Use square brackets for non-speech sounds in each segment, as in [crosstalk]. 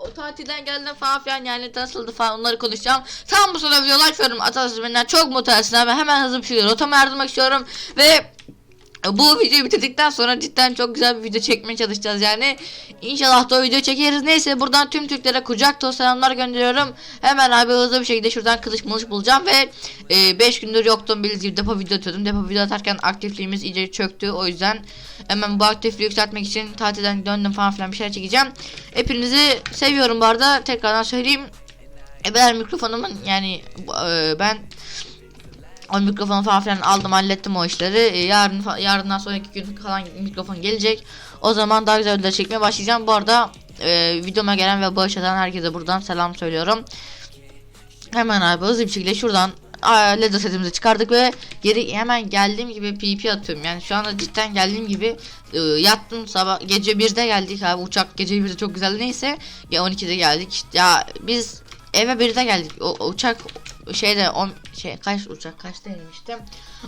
o tatilden geldim falan filan yani nasıldı falan onları konuşacağım. Tam bu sırada video like veriyorum. Atasız benden çok mutlu abi. Hemen hızlı bir şekilde rotama yardımmak istiyorum. Ve bu videoyu bitirdikten sonra cidden çok güzel bir video çekmeye çalışacağız yani. İnşallah da o video çekeriz. Neyse buradan tüm Türklere kucak dolu selamlar gönderiyorum. Hemen abi hızlı bir şekilde şuradan kılıç mılıç bulacağım ve 5 gündür yoktum bildiğiniz gibi depo video atıyordum. Depo video atarken aktifliğimiz iyice çöktü. O yüzden hemen bu aktifliği yükseltmek için tatilden döndüm falan filan bir şeyler çekeceğim. Hepinizi seviyorum bu arada. Tekrardan söyleyeyim. E ben mikrofonumun yani e, ben o mikrofonu falan filan aldım hallettim o işleri. E, yarın yarından sonraki gün falan mikrofon gelecek. O zaman daha güzel videolar çekmeye başlayacağım. Bu arada e, videoma gelen ve bağış atan herkese buradan selam söylüyorum. Hemen abi hızlı bir şekilde şuradan leder setimizi çıkardık ve geri hemen geldiğim gibi PP atıyorum. Yani şu anda cidden geldiğim gibi e, yattım sabah gece 1'de geldik abi uçak gece 1'de çok güzel neyse ya 12'de geldik. Ya biz eve 1'de geldik. O uçak şeyde on şey kaç uçak kaçta inmiştim?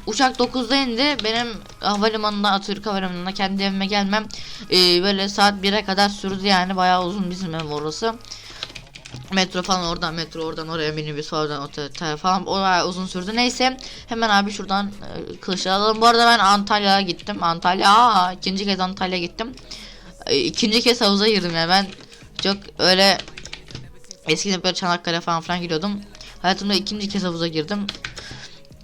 Uçak 9'da indi. Benim havalimanına Türk havalimanına kendi evime gelmem e, böyle saat 1'e kadar sürdü yani bayağı uzun bizim ev orası. Metro falan oradan metro oradan oraya minibüs oradan otel falan o bayağı uzun sürdü. Neyse hemen abi şuradan e, kılıçları alalım. Bu arada ben Antalya'ya gittim. Antalya aa, ikinci kez Antalya'ya gittim. E, ikinci kez havuza girdim yani ben çok öyle eskiden böyle Çanakkale falan filan gidiyordum. Hayatımda ikinci kez havuza girdim.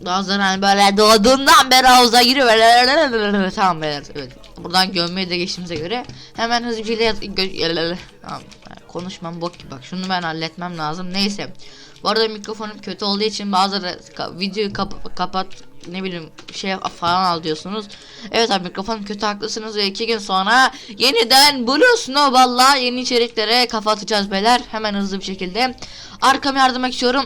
Bazıları hani böyle doğduğundan beri havuza giriyor. Böyle tamam beyler evet. Buradan gömmeye de geçtiğimize göre hemen hızlı bir şekilde tamam. Konuşmam bok gibi bak şunu ben halletmem lazım. Neyse. Bu arada mikrofonum kötü olduğu için bazıları ka- videoyu kap- kapat ne bileyim şey falan al diyorsunuz. Evet abi mikrofonum kötü haklısınız ve iki gün sonra yeniden Blue Snowball'la yeni içeriklere kafa atacağız beyler. Hemen hızlı bir şekilde. Arkama yardım istiyorum.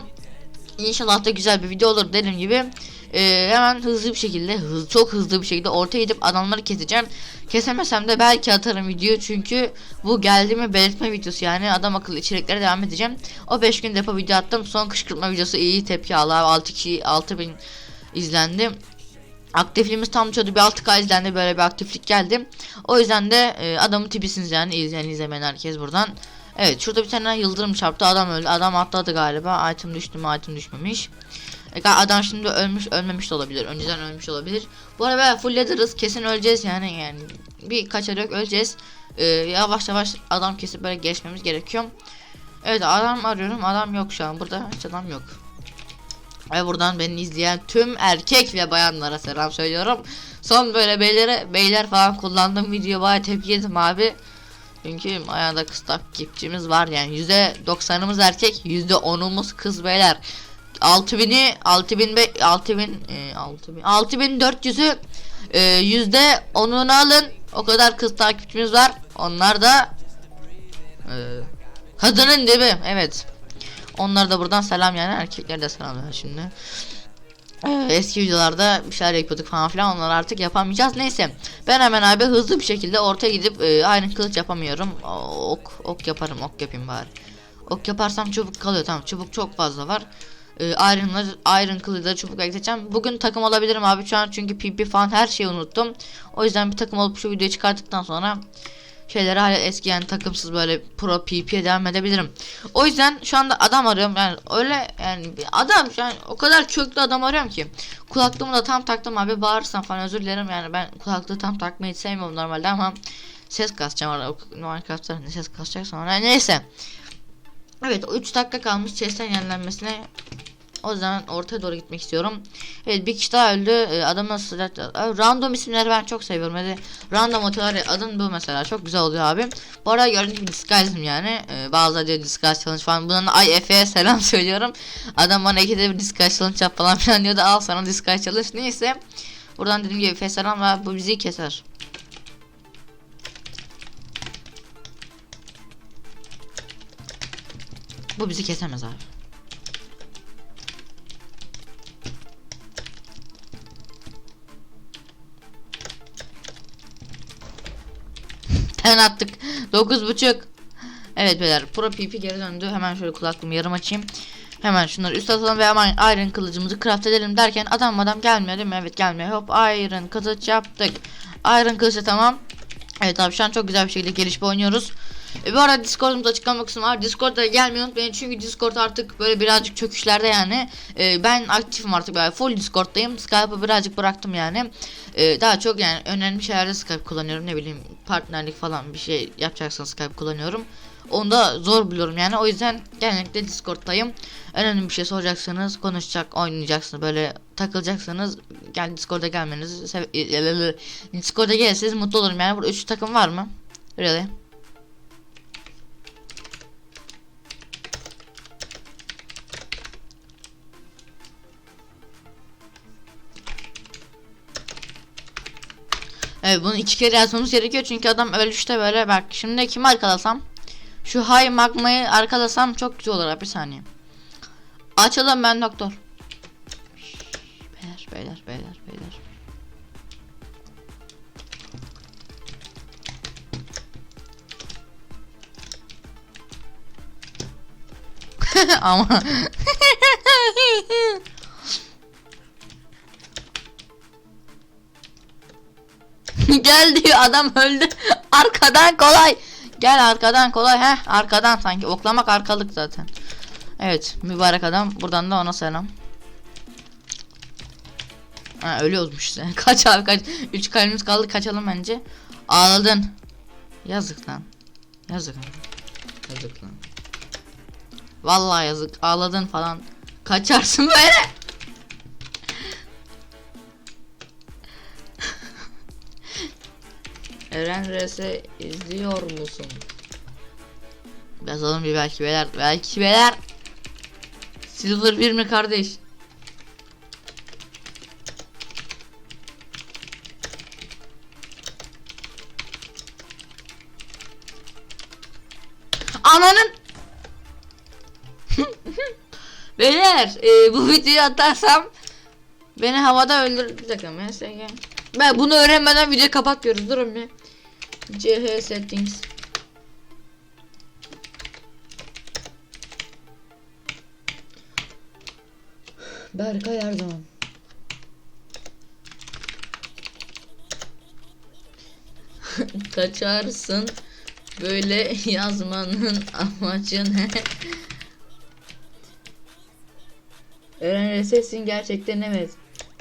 İnşallah da güzel bir video olur dediğim gibi. Ee, hemen hızlı bir şekilde hız, çok hızlı bir şekilde ortaya gidip adamları keseceğim. Kesemesem de belki atarım video çünkü bu geldiğimi belirtme videosu yani adam akıllı içeriklere devam edeceğim. O 5 gün depo video attım. Son kışkırtma videosu iyi tepki aldı. 6 kişi 6000 izlendi. Aktifliğimiz tam çoğu bir 6K izlendi böyle bir aktiflik geldi. O yüzden de e, adamın tipisiniz yani izleyen izlemeyen herkes buradan. Evet şurada bir tane yıldırım çarptı adam öldü adam atladı galiba item düştü mü item düşmemiş. E, adam şimdi ölmüş ölmemiş de olabilir önceden ölmüş olabilir. Bu arada full leather'ız kesin öleceğiz yani yani bir kaçar yok öleceğiz. E, yavaş yavaş adam kesip böyle geçmemiz gerekiyor. Evet adam arıyorum adam yok şu an burada hiç adam yok. Ve buradan beni izleyen tüm erkek ve bayanlara selam söylüyorum. Son böyle beylere beyler falan kullandığım video baya tepki yedim abi. Çünkü ayağında kız takipçimiz var yani yüzde 90'ımız erkek yüzde 10'umuz kız beyler. 6000'i 6000 be 6000 e, 6000 6400'ü e, yüzde 10'unu alın. O kadar kız takipçimiz var. Onlar da e, kadının değil mi? Evet. Onlara da buradan selam yani erkeklere de selamlar şimdi. Eski videolarda bir şeyler yapıyorduk falan filan onları artık yapamayacağız. Neyse ben hemen abi hızlı bir şekilde ortaya gidip e, aynı kılıç yapamıyorum. O- Ok ok yaparım ok yapayım bari. Ok yaparsam çubuk kalıyor tamam çubuk çok fazla var. E, iron'ları iron kılıçları çubuk ekleteceğim. Bugün takım olabilirim abi şu an çünkü PP falan her şeyi unuttum. O yüzden bir takım olup şu videoyu çıkarttıktan sonra şeyleri hala eski yani takımsız böyle pro PP'ye devam edebilirim. O yüzden şu anda adam arıyorum. Yani öyle yani bir adam an o kadar köklü adam arıyorum ki. Kulaklığımı da tam taktım abi bağırırsam falan özür dilerim. Yani ben kulaklığı tam takmayı sevmiyorum normalde ama ses kasacağım arada Minecraft'ta ne ses kasacak sonra neyse. Evet 3 dakika kalmış chest'ten yenilenmesine o zaman ortaya doğru gitmek istiyorum. Evet bir kişi daha öldü. Ee, Adamın sıcak random isimleri ben çok seviyorum. Hadi random ya adın bu mesela çok güzel oluyor abi. Bu arada gördüğünüz gibi disguise'ım yani. Ee, bazıları diyor disguise challenge falan. Bundan ay Efe'ye selam [laughs] söylüyorum. Adam bana ikide bir disguise challenge yap falan filan diyordu. Al sana disguise challenge. Neyse. Buradan dediğim gibi Efe selam ve bu bizi keser. Bu bizi kesemez abi. Hemen attık. Dokuz buçuk. Evet beyler Pro PP geri döndü. Hemen şöyle kulaklığımı yarım açayım. Hemen şunları üst atalım ve hemen iron kılıcımızı craft edelim derken adam adam gelmiyor değil mi? Evet gelmiyor. Hop iron kılıç yaptık. Iron kılıçı tamam. Evet abi şu an çok güzel bir şekilde gelişme oynuyoruz. E, bu arada Discord'umda açıklama kısmı var. Discord'a gelmeyi unutmayın çünkü Discord artık böyle birazcık çöküşlerde yani. E, ben aktifim artık böyle full Discord'dayım. Skype'ı birazcık bıraktım yani. E, daha çok yani önemli şeylerde Skype kullanıyorum. Ne bileyim partnerlik falan bir şey yapacaksanız Skype kullanıyorum. Onu da zor buluyorum yani. O yüzden genellikle Discord'dayım. Önemli bir şey soracaksanız, konuşacak, oynayacaksınız, böyle takılacaksanız gel Discord'a gelmenizi sev- [laughs] Discord'a gelirseniz mutlu olurum yani. Burada 3 takım var mı? Really? Evet bunu iki kere yazmamız gerekiyor çünkü adam ölüşte böyle. Bak şimdi kimi arkalasam? Şu hay magmayı arkalasam çok güzel olur bir saniye. Açalım ben doktor. Beyler beyler beyler beyler. [laughs] Ama [laughs] Gel diyor adam öldü. [laughs] Arkadan kolay. Gel arkadan kolay. Heh arkadan sanki. Oklamak arkalık zaten. Evet mübarek adam. Buradan da ona selam. Ha ölüyormuş işte. [laughs] Kaç abi kaç. 3 kalbimiz kaldı kaçalım bence. Ağladın. Yazık lan. Yazık lan. Yazık lan. Vallahi yazık. Ağladın falan. Kaçarsın böyle. RS izliyor musun? Yazalım bir belki beyler. Belki beyler. Silver bir mi kardeş? Ananın [laughs] Beyler e, bu videoyu atarsam Beni havada öldür bir dakika MSG Ben bunu öğrenmeden videoyu kapatmıyoruz durun bir CH settings Berkay Erdoğan [laughs] Kaçarsın böyle yazmanın amacı ne? Öğren sesin gerçekten evet.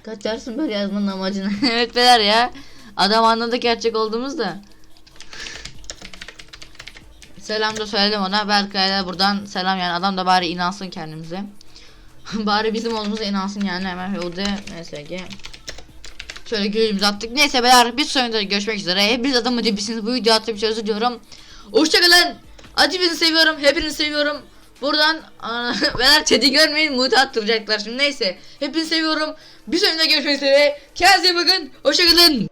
Kaçarsın böyle yazmanın amacı ne? [laughs] evet beyler ya. Adam anladı gerçek olduğumuzda. Selam da söyledim ona. Berkay'a buradan selam yani adam da bari inansın kendimize. [laughs] bari bizim olduğumuza inansın yani hemen HUD MSG. Şöyle gülümüzü attık. Neyse beyler bir sonraki görüşmek üzere. Hepiniz adamı cebisiniz. Bu video attığım için özür diliyorum. Hoşçakalın. Acı seviyorum. Hepinizi seviyorum. Buradan [laughs] beyler chat'i görmeyin. Muti attıracaklar şimdi. Neyse. Hepinizi seviyorum. Bir sonraki görüşmek üzere. Kendinize bakın. Hoşçakalın.